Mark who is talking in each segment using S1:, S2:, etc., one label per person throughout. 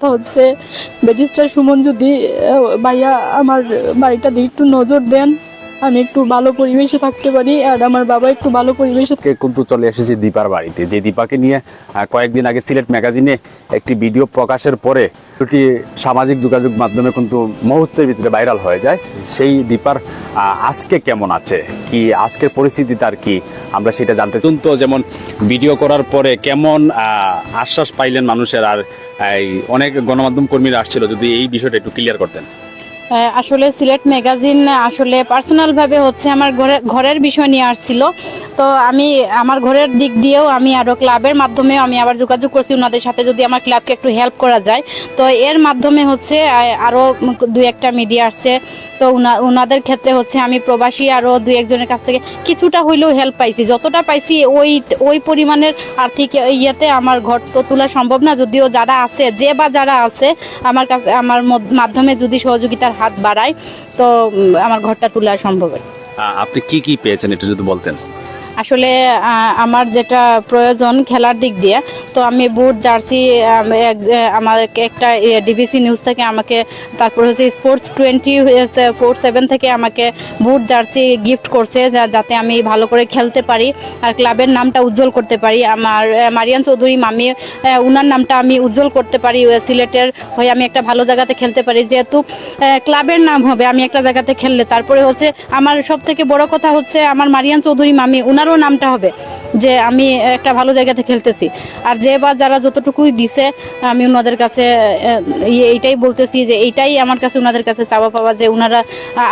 S1: হচ্ছে। ব্যারিস্টার সুমন যদি ভাইয়া আমার বাড়িটা দিয়ে একটু নজর দেন। আমি একটু ভালো পরিবেশে থাকতে পারি আর আমার বাবা একটু ভালো পরিবেশে
S2: কিন্তু চলে এসেছি দীপার বাড়িতে। যে দীপাকে নিয়ে কয়েকদিন আগে সিলেট ম্যাগাজিনে একটি ভিডিও প্রকাশের পরে দুটি সামাজিক যোগাযোগ মাধ্যমে কিন্তু মুহূর্তের ভিতরে ভাইরাল হয়ে যায়। সেই দীপার আজকে কেমন আছে? কি আজকের পরিস্থিতি তার কি? আমরা সেটা জানতে চাই। তো যেমন ভিডিও করার পরে কেমন আশ্বাস পাইলেন মানুষের। আর, এই, অনেক গণমাধ্যম কর্মীরা আসছিল, যদি এই বিষয়টা একটু ক্লিয়ার করতেন।
S3: আসলে সিলেট ম্যাগাজিন আসলে পার্সোনালভাবে হচ্ছে আমার ঘরের ঘরের বিষয় নিয়ে আসছিল। তো আমি আমার ঘরের দিক দিয়েও আমি আরও ক্লাবের মাধ্যমে আমি আবার যোগাযোগ করছি ওনাদের সাথে যদি আমার ক্লাবকে একটু হেল্প করা যায়। তো এর মাধ্যমে হচ্ছে আহ, আরও দুই একটা মিডিয়া আসছে। তো ওনাদের ক্ষেত্রে হচ্ছে আমি প্রবাসী আরও দুই একজনের কাছ থেকে কিছুটা হইলেও হেল্প পাইছি। যতটা পাইছি ওই ওই পরিমাণের আর্থিক ইয়েতে আমার ঘর তো তোলা সম্ভব না। যদিও যারা আছে যে বা যারা আছে আমার কাছে আমার মাধ্যমে যদি সহযোগিতার হাত বাড়ায় তো আমার ঘরটা তোলা সম্ভব।
S2: আপনি কি কি পেয়েছেন একটু যদি বলতেন?
S3: আসলে আমার যেটা প্রয়োজন খেলার দিক দিয়ে তো আমি বুট, জার্সি আমার একটা ডিবিসি নিউজ থেকে আমাকে, তারপর হচ্ছে স্পোর্টস টোয়েন্টি ফোর, সেভেন থেকে আমাকে বুট, জার্সি গিফট করছে যাতে আমি ভালো করে খেলতে পারি আর ক্লাবের নামটা উজ্জ্বল করতে পারি। আমার মারিয়ান চৌধুরী মামি উনার নামটা আমি উজ্জ্বল করতে পারি সিলেটের হয়ে আমি একটা ভালো জায়গাতে খেলতে পারি। যেহেতু ক্লাবের নাম হবে, আমি একটা জায়গাতে খেললে। তারপরে হচ্ছে, আমার সব থেকে বড় কথা হচ্ছে, আমার মারিয়ান চৌধুরী মামি, উনারও নামটা হবে। যে আমি একটা ভালো জায়গাতে খেলতেছি। আর যে বা যারা যতটুকুই দিছে আমি ওনাদের কাছে আহ, এইটাই বলতেছি যে এইটাই আমার কাছে ওনাদের কাছে চাওয়া পাওয়া যে ওনারা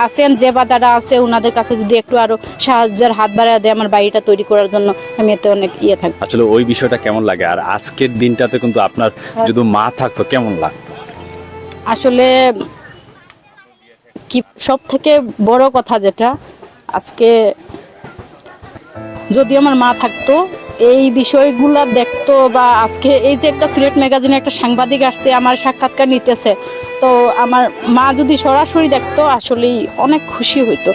S3: আছেন যে বা যারা আছে ওনাদের কাছে যদি একটু আরও সাহায্যের হাত বাড়ায় দেয় আমার বাড়িটা তৈরি করার জন্য আমি এতে অনেক ইয়ে থাকব।
S2: আসলে ওই বিষয়টা কেমন লাগে? আর আজকের দিনটাতে কিন্তু আপনার যদি মা থাকতো কেমন লাগতো?
S3: আসলে কি সব থেকে বড় কথা যেটা আজকে যদি আমার মা থাকতো এই বিষয়গুলা দেখতো বা আজকে এই যে একটা সিলেট ম্যাগাজিনে একটা সাংবাদিক আসছে আমার সাক্ষাৎকার নিতেছে তো আমার মা যদি সরাসরি দেখতো আসলেই অনেক খুশি হইতো।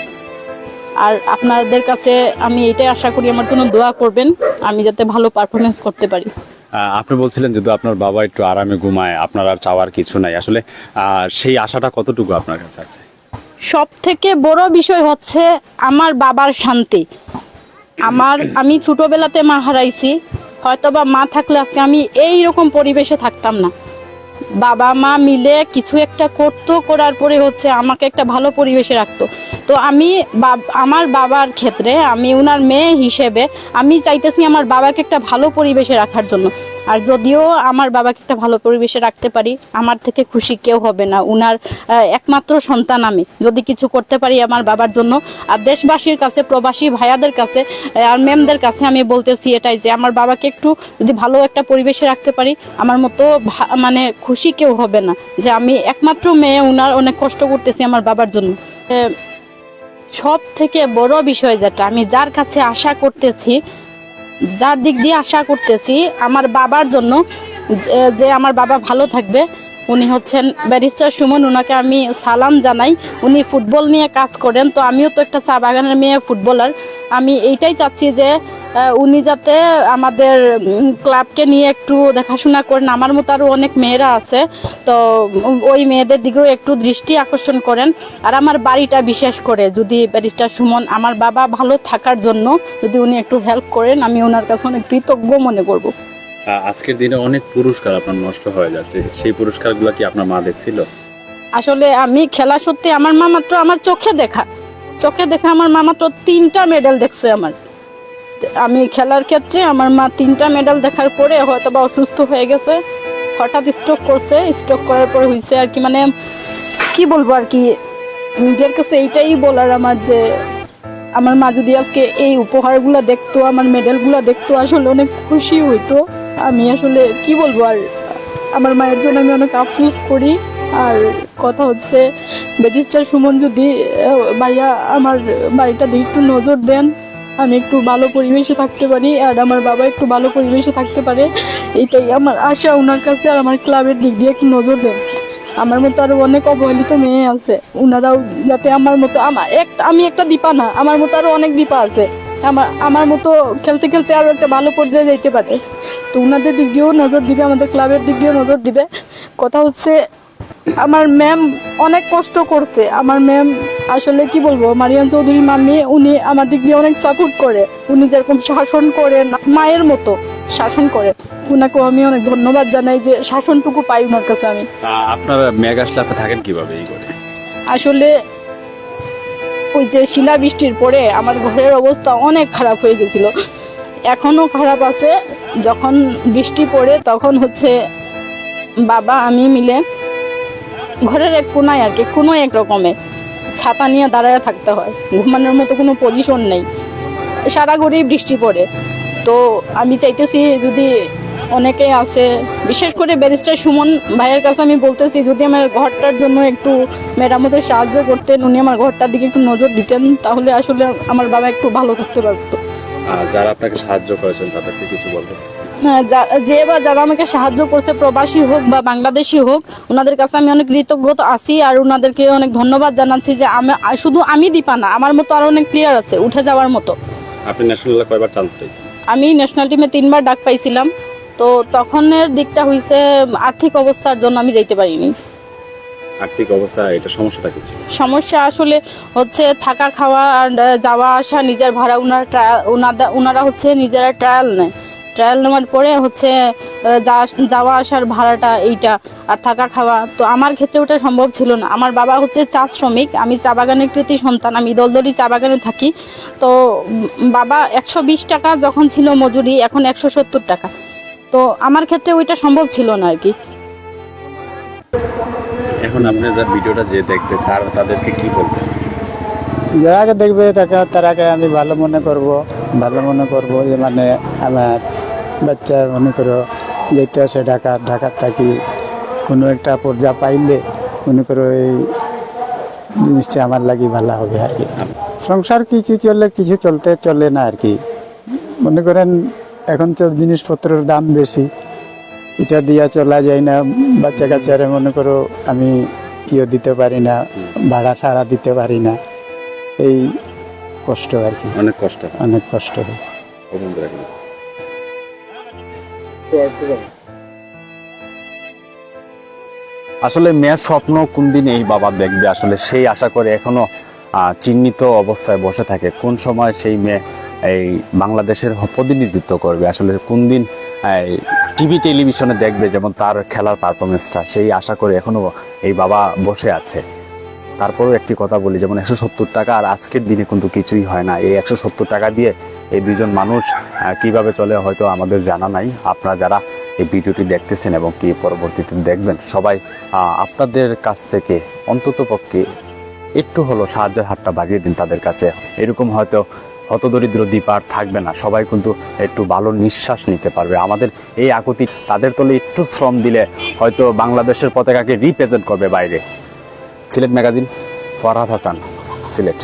S3: আর আপনাদের কাছে আমি এটাই আশা করি আমার জন্য দোয়া করবেন আমি যাতে ভালো পারফরমেন্স করতে পারি।
S2: আপনি বলছিলেন যদি আপনার বাবা একটু আরামে ঘুমায় আপনার আর চাওয়ার কিছু নাই। আসলে সেই আশাটা কতটুকু আপনার কাছে আছে?
S3: সব থেকে বড় বিষয় হচ্ছে আমার বাবার শান্তি। আমার, আমি ছোটবেলাতে মা হারাইছি হয়তো বা মা থাকলে আজকে আমি এই রকম পরিবেশে থাকতাম না। বাবা, মা মিলে কিছু একটা করতো, করার পরে হচ্ছে আমাকে একটা ভালো পরিবেশে রাখতো। তো আমি আমার বাবার ক্ষেত্রে আমি ওনার মেয়ে হিসেবে আমি চাইতেছি আমার বাবাকে একটা ভালো পরিবেশে রাখার জন্য। আর যদিও আমার বাবাকে একটা ভালো পরিবেশে রাখতে পারি, আমার থেকে খুশি কেউ হবে না। উনার একমাত্র সন্তান আমি। যদি কিছু করতে পারি আমার বাবার জন্য, আর দেশবাসীর কাছে, প্রবাসী ভাইয়াদের কাছে আর ম্যামদের কাছে আমি বলতেছি এটাই যে, আমার বাবাকে একটু যদি ভালো একটা পরিবেশে রাখতে পারি, আমার মতো মানে খুশি কেউ হবে না। যে আমি একমাত্র মেয়ে, উনার অনেক কষ্ট করতেছি আমার বাবার জন্য। সব থেকে বড় বিষয় যেটা, আমি যার কাছে আশা করতেছি যার দিক দিয়ে আশা করতেছি আমার বাবার জন্য, যে- আমার বাবা ভালো থাকবে, উনি হচ্ছেন ব্যারিস্টার সুমন। ওনাকে আমি সালাম জানাই। উনি ফুটবল নিয়ে কাজ করেন, তো আমিও তো একটা চা বাগানের মেয়ে ফুটবলার। আমি এইটাই চাচ্ছি যে উনি যাতে আমাদের ক্লাবকে নিয়ে একটু দেখাশোনা করেন। আমার মতো আরও অনেক মেয়েরা আছে। তো ওই মেয়েদের দিকেও একটু দৃষ্টি আকর্ষণ করেন। আর আমার বাড়িটা বিশেষ করে যদি ব্যারিস্টার সুমন আমার বাবা ভালো থাকার জন্য যদি উনি একটু হেল্প করেন আমি ওনার কাছে অনেক কৃতজ্ঞ মনে করব।
S2: আজকের দিনে অনেক পুরস্কার আপনার নষ্ট হয়ে যাচ্ছে। সেই পুরস্কারগুলো কি আপনার মা দেখছিল?
S3: আসলে আমি খেলা সত্যি আমার মা মাত্র আমার চোখে দেখা। চোখে দেখা আমার মা মাত্র তিনটা মেডেল দেখছে আমার। আমি খেলার ক্ষেত্রে আমার মা তিনটা মেডেল দেখার পরে হয়তো বা অসুস্থ হয়ে গেছে। হঠাৎ স্ট্রোক করছে স্ট্রোক করার পরে হয়েছে আর কি মানে কি বলব আর কি, নিজের কাছে এইটাই বলার আমার যে আমার মা যদি আজকে এই উপহারগুলো দেখতো, আমার মেডেলগুলো দেখতো, আসলে অনেক খুশি হইতো। আমি আসলে কি বলব আর, আমার মায়ের জন্য আমি অনেক আফসোস করি। আর কথা হচ্ছে, ব্যারিস্টার সুমন যদি ভাইয়া আমার বাড়িটা দিয়ে একটু নজর দেন আমি একটু ভালো পরিবেশে থাকতে পারি, আর আমার বাবা একটু ভালো পরিবেশে থাকতে পারে। এটাই আমার আশা ওনার কাছে, আর আমার ক্লাবের দিক দিয়ে একটু নজর দেন। আমার মতো আরও অনেক অবহেলিত মেয়ে আছে। ওনারাও যাতে আমার মতো, আমার একটা আমি একটা দীপা না, আমার মতো আরও অনেক দীপা আছে। আমার আমার মতো খেলতে খেলতে আরও একটা ভালো পর্যায়ে যাইতে পারে। তো ওনাদের দিক দিয়েও নজর দিবে, আমাদের ক্লাবের দিক দিয়েও নজর দিবে। কথা হচ্ছে আমার ম্যাম অনেক কষ্ট করছে। আমার ম্যাম আসলে কি বলব মারিয়ান চৌধুরী মাম্মি উনি আমার দিক দিয়ে অনেক সাপোর্ট করে। উনি যেরকম শাসন করেন মায়ের মতো শাসন করে। ওনাকেও আমি অনেক ধন্যবাদ জানাই যে শাসনটুকু পাই ওনার কাছে আমি।
S2: আপনার আসলে থাকেন কীভাবে এই করে?
S3: আসলে ওই যে শিলা বৃষ্টির পরে আমার ঘরের অবস্থা অনেক খারাপ হয়ে গেছিল। এখনও খারাপ আছে। যখন বৃষ্টি পড়ে তখন হচ্ছে বাবা আমি মিলে ঘরের এক কোনায় আর কি কোনো এক রকমের ছাতা নিয়ে দাঁড়ায় থাকতে হয়। ঘুমানোর মতো কোনো পজিশন নেই। সারা ঘরেই বৃষ্টি পড়ে। তো আমি চাইতেছি যদি অনেকে আছে, বিশেষ করে ব্যারিস্টার সুমন ভাইয়ের কাছে আমি বলতেছি, যদি আমার ঘরটার জন্য একটু মেরামতের সাহায্য করতেন, উনি আমার ঘরটার দিকে একটু নজর দিতেন, তাহলে আসলে আমার বাবা একটু ভালো থাকতে পারতো।
S2: যারা আপনাকে সাহায্য করেছেন, তাদেরকে কিছু বলবেন?
S3: যা- যে বা যারা আমাকে সাহায্য করছে প্রবাসী হোক বা বাংলাদেশি হোক ওনাদের কাছে আমি অনেক কৃতজ্ঞ আছি আর ওনাদেরকে অনেক ধন্যবাদ জানাচ্ছি যে আমি শুধু আমি দীপা না আমার মতো আরও অনেক প্লেয়ার আছে উঠে যাওয়ার মতো।
S2: আপনি ন্যাশনাল কয়বার চান্স পেয়েছেন?
S3: আমি ন্যাশনাল টিমে তিনবার ডাক পাইছিলাম তো তখনের দিকটা হইছে আর্থিক অবস্থার জন্য আমি যাইতে পারিনি।
S2: আর্থিক অবস্থা এটা সমস্যাটা কি ছিল?
S3: সমস্যা আসলে হচ্ছে থাকা খাওয়া আর যাওয়া আসা নিজের ভাড়া ওনার ওনারা হচ্ছে নিজেরা ট্রায়াল নেয়। ট্রায়াল নেওয়ার পরে হচ্ছে যা- যাওয়া আসার ভাড়াটা এইটা আর থাকা খাওয়া। তো আমার ক্ষেত্রে ওটা সম্ভব ছিল না। আমার বাবা হচ্ছে চা শ্রমিক আমি চা বাগানের কৃতি সন্তান আমি দলদলি চা বাগানে থাকি। তো বাবা একশো বিশ টাকা যখন ছিল মজুরি এখন একশো সত্তর টাকা। তো আমার ক্ষেত্রে ওইটা সম্ভব ছিল না আর কি।
S2: এখন আপনি যা ভিডিওটা যে দেখবে তার তাদেরকে কি বলবেন?
S4: যারাকে দেখবে তাকে তারাকে আমি ভালো মনে করব ভালো মনে করব যে মানে আমার বাচ্চা মনে করো যেতে আসে ঢাকা ঢাকার থাকি কোনো একটা পর্যা পাইলে মনে করো এই জিনিসটা আমার লাগি ভালো হবে আর কি। সংসার কিছু চললে কিছু চলতে চলে না আর কি। মনে করেন এখন তো জিনিসপত্রের দাম বেশি। এটা দিয়া চলা যায় না বাচ্চা কাচ্চারে মনে করো আমি ইয়ে দিতে পারি না ভাড়া ঠাড়া দিতে পারি না। এই কষ্ট আর কি।
S2: অনেক কষ্ট।
S4: অনেক কষ্ট। হয়
S2: আসলে মেয়ের স্বপ্ন কোন দিন এই বাবা দেখবে? আসলে সেই আশা করে এখনও চিহ্নিত অবস্থায় বসে থাকে। কোন সময় সেই মেয়ে এই বাংলাদেশের প্রতিনিধিত্ব করবে? আসলে কোন দিন টিভি, টেলিভিশনে দেখবে যেমন তার খেলার পারফরমেন্সটা সেই আশা করে এখনও এই বাবা বসে আছে। তারপরেও একটি কথা বলি, যেমন একশো সত্তর টাকা আর আজকের দিনে কিন্তু কিছুই হয় না। এই একশো সত্তর টাকা দিয়ে এই দুজন মানুষ কীভাবে চলে হয়তো আমাদের জানা নাই। আপনারা যারা এই ভিডিওটি দেখতেছেন এবং কি পরবর্তীতে দেখবেন, সবাই আপনাদের কাছ থেকে অন্তত পক্ষে একটু হলো সাহায্যের হাতটা বাড়িয়ে দিন তাদের কাছে। এরকম হয়তো হতদরিদ্র দ্বীপ আর থাকবে না। সবাই কিন্তু একটু ভালো নিঃশ্বাস নিতে পারবে। আমাদের এই আকুতি, তাদের তলে একটু শ্রম দিলে হয়তো বাংলাদেশের পতাকাকে রিপ্রেজেন্ট করবে বাইরে। সিলেট ম্যাগাজিন ফরহাদ হাসান সিলেট।